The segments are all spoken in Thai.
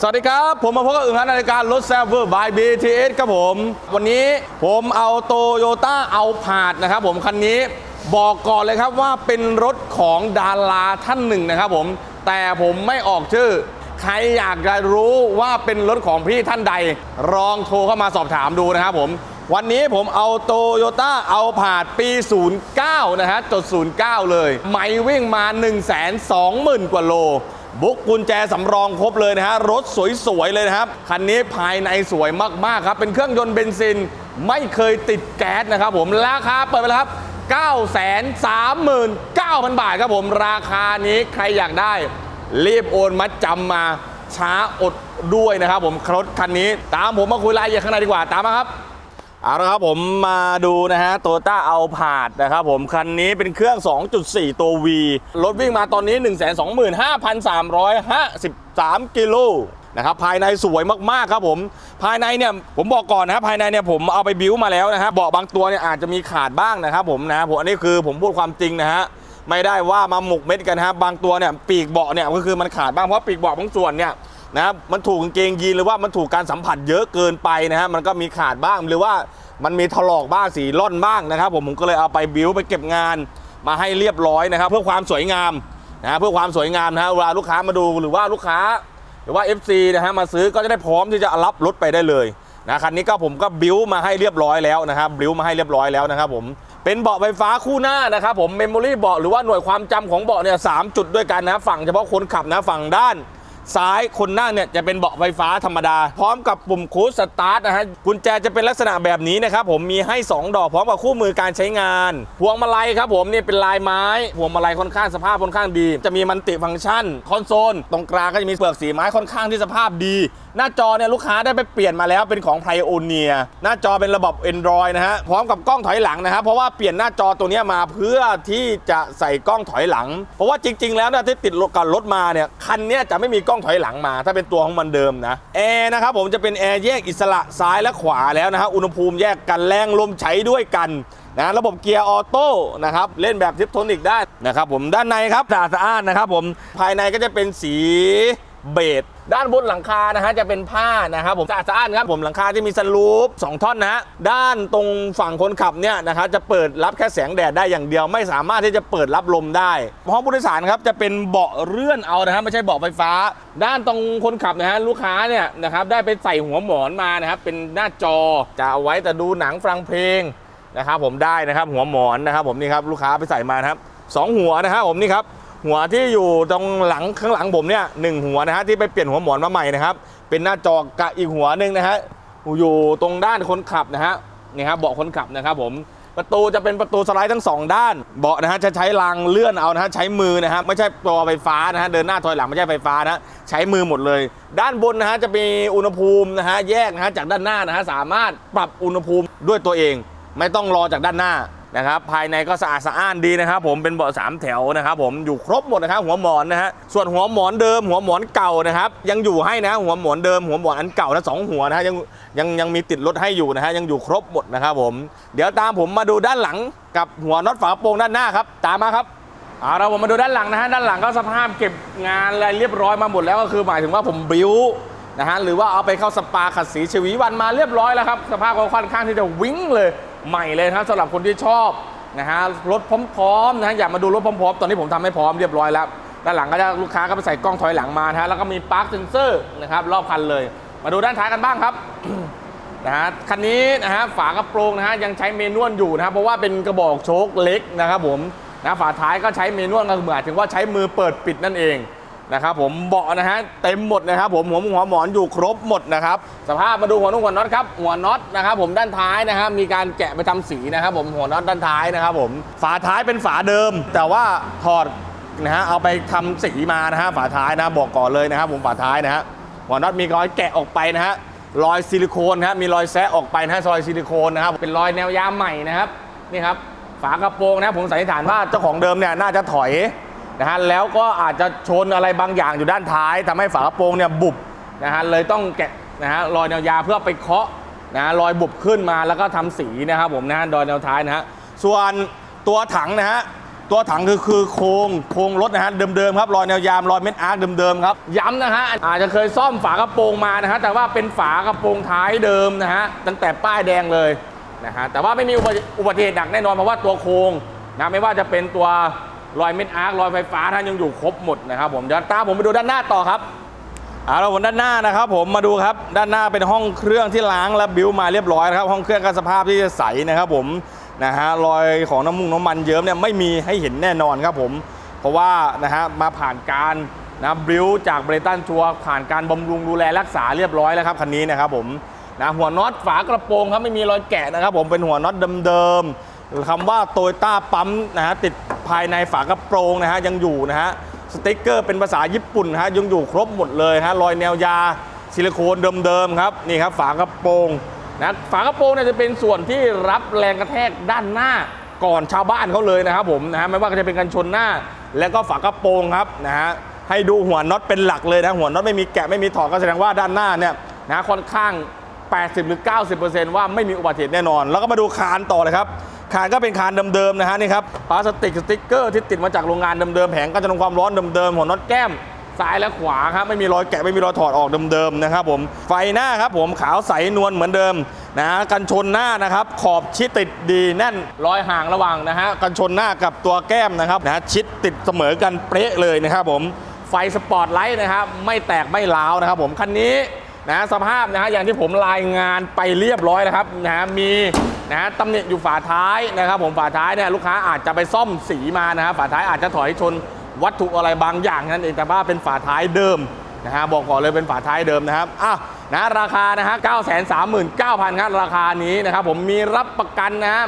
สวัสดีครับ ผมมาพบกับอึ่งฮันในรายการรถแซฟเวอร์บาย BTS ครับผม วันนี้ผมเอาโตโยต้าเอาผาดนะครับผม คันนี้บอกก่อนเลยครับว่าเป็นรถของดาราท่านหนึ่งนะครับผม แต่ผมไม่ออกชื่อ ใครอยากจะรู้ว่าเป็นรถของพี่ท่านใดลองโทรเข้ามาสอบถามดูนะครับผม วันนี้ผมเอาโตโยต้าเอาผาดปี 09 นะฮะจด 09 เลย ไม่วิ่งมา 1 2 0 0 0 0 กว่าโล บุกกุญแจสำรองครบเลยนะฮะ รถสวย ๆ เลยนะครับ คันนี้ภายในสวยมากๆครับ เป็นเครื่องยนต์เบนซิน ไม่เคยติดแก๊สนะครับผม ราคาเปิดไปแล้วครับ 939,000 บาทครับผม ราคานี้ใครอยากได้ รีบโอนมัดจำมาช้าอดด้วยนะครับผมรถคันนี้ ตามผมมาคุยรายละเอียดข้างในดีกว่าตามมาครับ เอาละครับผมมาดูนะฮะโตต้าเอาผาดนะครับผม คันนี้เป็นเครื่อง 2.4 ตัว V รถวิ่งมาตอนนี้ 125,353 กิโลนะครับภายในสวยมากๆครับผม ภายในเนี่ยผมบอกก่อนนะครับภายในเนี่ยผมเอาไปบิวมาแล้วนะฮะเบาะบางตัวเนี่ยอาจจะมีขาดบ้างนะครับผมนะผมอันนี้คือผมพูดความจริงนะฮะไม่ได้ว่ามาหมกเม็ดกันนะครับบางตัวเนี่ยปีกเบาะเนี่ยก็คือมันขาดบ้างเพราะปีกเบาะบางส่วนเนี่ย นะครับมันถูกกางเกงยีนหรือว่ามันถูกการสัมผัสเยอะเกินไปนะฮะมันก็มีขาดบ้างหรือว่ามันมีถลอกบ้างสีล่อนบ้างนะครับ ผมผมก็เลยเอาไปบิวไปเก็บงานมาให้เรียบร้อยนะครับ เพื่อความสวยงามนะเพื่อความสวยงามนะฮะเวลาลูกค้ามาดูหรือว่าลูกค้า หรือว่า FC นะฮะมาซื้อก็จะได้พร้อมที่จะรับรถไปได้เลยนะคันนี้ก็ผมก็บิวมาให้เรียบร้อยแล้วนะครับบิวมาให้เรียบร้อยแล้วนะครับผมเป็นเบาะไฟฟ้าคู่หน้านะครับผมเมมโมรี่เบาะหรือว่าหน่วยความจำของเบาะเนี่ยสามจุดด้วยกันนะฝั่งเฉพาะคนขับนะฝั่งด้าน ซ้ายคนนั่งเนี่ยจะเป็นเบาะไฟฟ้าธรรมดา พร้อมกับปุ่มคูดสตาร์ทนะฮะกุญแจจะเป็นลักษณะแบบนี้นะครับผมมีให้ 2 ดอกพร้อมกับคู่มือการใช้งาน พวงมาลัยครับผมนี่เป็นลายไม้ พวงมาลัยค่อนข้างสภาพค่อนข้างดี จะมีมันติฟังก์ชัน คอนโซล ตรงกลางก็จะมีเปลือกสีไม้ค่อนข้างที่สภาพดี หน้าจอเนี่ยลูกค้าได้ไปเปลี่ยนมาแล้วเป็นของ Pioneer หน้าจอเป็นระบบ Android นะฮะพร้อมกับกล้องถอยหลังนะครับเพราะว่าเปลี่ยนหน้าจอตัวนี้มาเพื่อที่จะใส่กล้องถอยหลัง เพราะว่าจริง ๆ แล้วเนี่ยที่ติดกับรถมาเนี่ยคันเนี้ยจะไม่มีกล้ององถอยหลังมา ถ้าเป็นตัวของมันเดิมนะแอร์นะครับผมจะเป็นแอร์แยกอิสระซ้ายและขวาแล้วนะฮะอุณหภูมิแยกกันแรงลมใช้ด้วยกันนะระบบเกียร์ออโต้นะครับเล่นแบบทิปโทนิกได้นะครับผมด้านในครับสะอาดสะอาดนะครับผมภายในก็จะเป็นสี เบจด้านบนหลังคานะฮะจะเป็นผ้านะครับผมสะอาดสะอ้านครับผมหลังคาที่มีสลูปสองท่อนนะฮะด้านตรงฝั่งคนขับเนี่ยนะครับจะเปิดรับแค่แสงแดดได้อย่างเดียว ไม่สามารถที่จะเปิดรับลมได้ห้องผู้โดยสารครับจะเป็นเบาะเลื่อนเอานะฮะไม่ใช่เบาะไฟฟ้า ด้านตรงคนขับนะฮะลูกค้าเนี่ยนะครับได้ไปใส่หัวหมอนมานะครับเป็นหน้าจอจะเอาไว้แต่ดูหนังฟังเพลงนะครับผมได้นะครับหัวหมอนนะครับผมนี่ครับลูกค้าไปใส่มาครับสองหัวนะครับผมนี่ครับ หัวที่อยู่ตรงหลังข้างหลังผมเนี่ยหนึ่งหัวนะฮะที่ไปเปลี่ยนหัวหมอนมาใหม่นะครับ เป็นหน้าจอกับอีกหัวหนึ่งนะฮะอยู่ตรงด้านคนขับนะฮะนี่ครับเบาะคนขับนะครับผมประตูจะเป็นประตูสไลด์ทั้งสองด้าน เบาะนะฮะจะใช้รางเลื่อนเอานะฮะใช้มือนะฮะไม่ใช่ตัวไฟฟ้านะฮะเดินหน้าถอยหลังไม่ใช่ไฟฟ้านะใช้มือหมดเลย ด้านบนนะฮะจะมีอุณหภูมินะฮะแยกนะฮะจากด้านหน้านะฮะสามารถปรับอุณหภูมิด้วยตัวเอง ไม่ต้องรอจากด้านหน้า นะครับภายในก็สะอาดสะอ้านดีนะครับ ผมเป็นเบาะสามแถวนะครับผมอยู่ครบหมดนะครับหัวหมอนนะฮะส่วนหัวหมอนเดิม หัวหมอนเก่านะครับยังอยู่ให้นะหัวหมอนเดิมหัวหมอนอันเก่านะสองหัวนะฮะยังยังยังมีติดรถให้อยู่นะฮะยังอยู่ครบหมดนะครับผมเดี๋ยวตามผมมาดูด้านหลังกับหัวน็อตฝากระโปรงด้านหน้าครับตามมาครับเอาเราผมมาดูด้านหลังนะฮะด้านหลังก็สภาพเก็บงานอะไรเรียบร้อยมาหมดแล้วก็คือหมายถึงว่าผมบิวนะฮะหรือว่าเอาไปเข้าสปาขัดสีชวีวันมาเรียบร้อยแล้วครับสภาพก็ค่อนข้างที่จะวิ่งเลย ใหม่เลยนะครับสำหรับคนที่ชอบนะฮะรถพร้อมๆนะฮะอยากมาดูรถพร้อมๆ ตอนนี้ผมทำให้พร้อมเรียบร้อยแล้วด้านหลังก็จะลูกค้าก็ไปใส่กล้องถอยหลังมานะฮะแล้วก็มีปาร์คเซนเซอร์นะครับรอบคันเลย มาดูด้านท้ายกันบ้างครับนะฮะคันนี้นะฮะฝากระโปรงนะฮะยังใช้เมนวลอยู่นะครับเพราะว่าเป็นกระบอกโชคเล็กนะครับผมนะฝาท้ายก็ใช้เมนวลก็หมายถึงว่าใช้มือเปิดปิดนั่นเอง นะครับผมเบาะนะฮะเต็มหมดนะครับผมหัวหัวหมอนอยู่ครบหมดนะครับสภาพมาดูหัวนุ่งหัวน็อตครับหัวน็อตนะครับผมด้านท้ายนะครับมีการแกะไปทำสีนะครับผมหัวน็อตด้านท้ายนะครับผมฝาท้ายเป็นฝาเดิม แต่ว่าถอดนะฮะเอาไปทำสีมานะฮะฝาท้ายนะบอกก่อนเลยนะครับผมฝาท้ายนะฮะหัวน็อตมีรอยแกะออกไปนะฮะรอยซิลิโคนนะครับมีรอยแซะออกไปนะฮะรอยซิลิโคนนะครับเป็นรอยแนวยามใหม่นะครับนี่ครับฝากระโปรงนะผมสันนิษฐานว่าเจ้าของเดิมเนี่ยน่าจะถอย นะฮะแล้วก็อาจจะชนอะไรบางอย่างอยู่ด้านท้ายทำให้ฝากระโปรงเนี่ยบุบนะฮะเลยต้องแกะนะฮะรอยแนวยาเพื่อไปเคาะนะรอยบุบขึ้นมาแล้วก็ทำสีนะครับผมนะดอยแนวท้ายนะฮะส่วนตัวถังนะฮะตัวถังคือคือโครงโครงรถนะฮะเดิมๆครับรอยแนวยามรอยเม็ดอาร์คเดิมๆครับย้ำนะฮะอาจจะเคยซ่อมฝากระโปรงมานะฮะแต่ว่าเป็นฝากระโปรงท้ายเดิมนะฮะตั้งแต่ป้ายแดงเลยนะฮะแต่ว่าไม่มีอุบัติเหตุหนักแน่นอนเพราะว่าตัวโครงนะไม่ว่าจะเป็นตัว รอยเม็ดอาร์ครอยไฟฟ้าท่านยังอยู่ครบหมดนะครับผมเดี๋ยวตามผมไปดูด้านหน้าต่อครับเอาละผมด้านหน้านะครับผมมาดูครับด้านหน้าเป็นห้องเครื่องที่ล้างและบิ้วมาเรียบร้อยนะครับห้องเครื่องก็สภาพที่ใสนะครับผมนะฮะรอยของน้ำมันน้ำมันเยิ้มเนี่ยไม่มีให้เห็นแน่นอนครับผมเพราะว่านะฮะมาผ่านการนะบิ้วจากเบรตันชัวผ่านการบำรุงดูแลรักษาเรียบร้อยแล้วครับคันนี้นะครับผมนะหัวน็อตฝากระโปรงครับไม่มีรอยแกะนะครับผมเป็นหัวน็อตเดิมๆ คำว่าโตโยต้าปั๊มนะฮะติดภายในฝากระโปรงนะฮะยังอยู่นะฮะสติ๊กเกอร์เป็นภาษาญี่ปุ่นฮะยังอยู่ครบหมดเลยฮะรอยแนวยาซิลิโคนเดิมๆครับนี่ครับฝากระโปรงนะฝากระโปรงเนี่ยจะเป็นส่วนที่รับแรงกระแทกด้านหน้าก่อนชาวบ้านเขาเลยนะครับผมนะฮะไม่ว่าจะเป็นกันชนหน้า และก็ฝากระโปรงครับนะฮะให้ดูหัวน็อตเป็นหลักเลยนะหัวน็อตไม่มีแกะไม่มีถอดก็แสดงว่าด้านหน้าเนี่ยนะค่อนข้าง 80 หรือ 90%ว่าไม่มีอุบัติเหตุแน่นอน แล้วก็มาดูคานต่อเลยครับ คานก็เป็นคานเดิมๆนะฮะนี่ครับพลาสติกสติ๊กเกอร์ที่ติดมาจากโรงงานเดิมๆแผงกันจะทำความร้อนเดิมๆหัวน็อตแก้มซ้ายและขวาครับไม่มีรอยแกะไม่มีรอยถอดออกเดิมๆนะครับผมไฟหน้าครับผมขาวใสนวลเหมือนเดิมนะฮะกันชนหน้านะครับขอบชิดติดดีแน่นรอยห่างระหว่างนะฮะกันชนหน้ากับตัวแก้มนะครับนะชิดติดเสมอกันเป๊ะเลยนะครับผมไฟสปอตไลท์นะครับไม่แตกไม่ร้าวนะครับผมคันนี้นะสภาพนะฮะอย่างที่ผมรายงานไปเรียบร้อยนะครับนะฮะมี นะตำหนิอยู่ฝาท้ายนะครับผมฝาท้ายเนี่ยลูกค้าอาจจะไปซ่อมสีมานะฮะฝาท้ายอาจจะถอยชนวัตถุอะไรบางอย่างนั่นเองแต่ว่าเป็นฝาท้ายเดิมนะฮะบอกก่อนเลยเป็นฝาท้ายเดิมนะครับอะนะราคานะฮะ 9 3 9 0 0 0ครับราคานี้นะครับผมมีรับประกันนะฮะ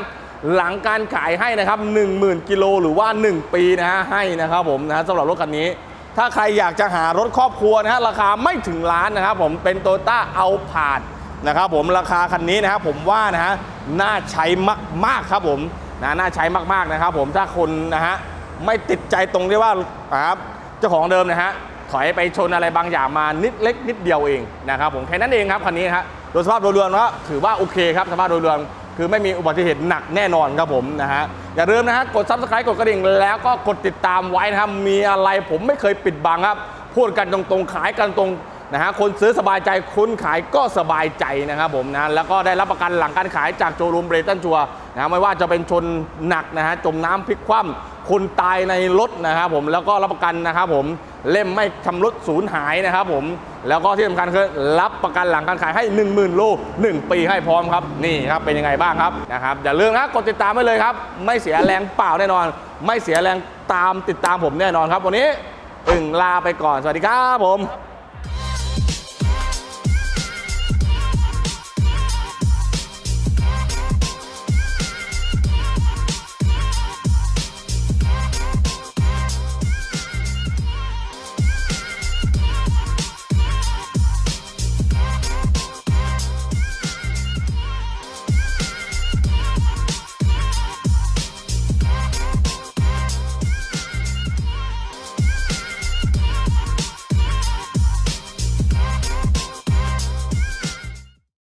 หลังการขายให้นะครับ 10,000 กิโลหรือว่า 1 ปีนะฮะให้นะครับผมนะฮะสำหรับรถคันนี้ ถ้าใครอยากจะหารถครอบครัวนะฮะราคาไม่ถึงล้านนะครับผมเป็นโตต้าเอาผาด นะครับผมราคาคันนี้นะครับผมว่านะฮะน่าใช้มากๆครับผมนะน่าใช้มากๆนะครับผมถ้าคนนะฮะไม่ติดใจตรงที่ว่านะครับเจ้าของเดิมนะฮะถอยไปชนอะไรบางอย่างมานิดเล็กนิดเดียวเองนะครับผมแค่นั้นเองครับคันนี้ครับโดยสภาพโดยรวมก็ถือว่าโอเคครับสภาพโดยรวมคือไม่มีอุบัติเหตุหนักแน่นอนครับผมนะฮะอย่าลืมนะฮะกด subscribe กดกระดิ่งแล้วก็กดติดตามไว้นะครับมีอะไรผมไม่เคยปิดบังครับ พูดกันตรงๆขายกันตรง นะฮะคนซื้อสบายใจคนขายก็สบายใจนะครับผมนะแล้วก็ได้รับประกันหลังการขายจากโชว์รูมเบรตันชัวนะฮะไม่ว่าจะเป็นชนหนักนะฮะจมน้ำพลิกคว่ำคนตายในรถนะครับผมแล้วก็รับประกันนะครับผมเล่มไม่ชำรุดสูญหายนะครับผมแล้วก็ที่สำคัญคือรับประกันหลังการขายให้ 10,000 โล 1 ปีให้พร้อมครับ นี่ครับเป็นยังไงบ้างครับนะครับอย่าลืมนะกดติดตามไว้เลยครับ ไม่เสียแรงเปล่าแน่นอน ไม่เสียแรงตามติดตามผมแน่นอนครับ วันนี้อึ่งลาไปก่อนสวัสดีครับผม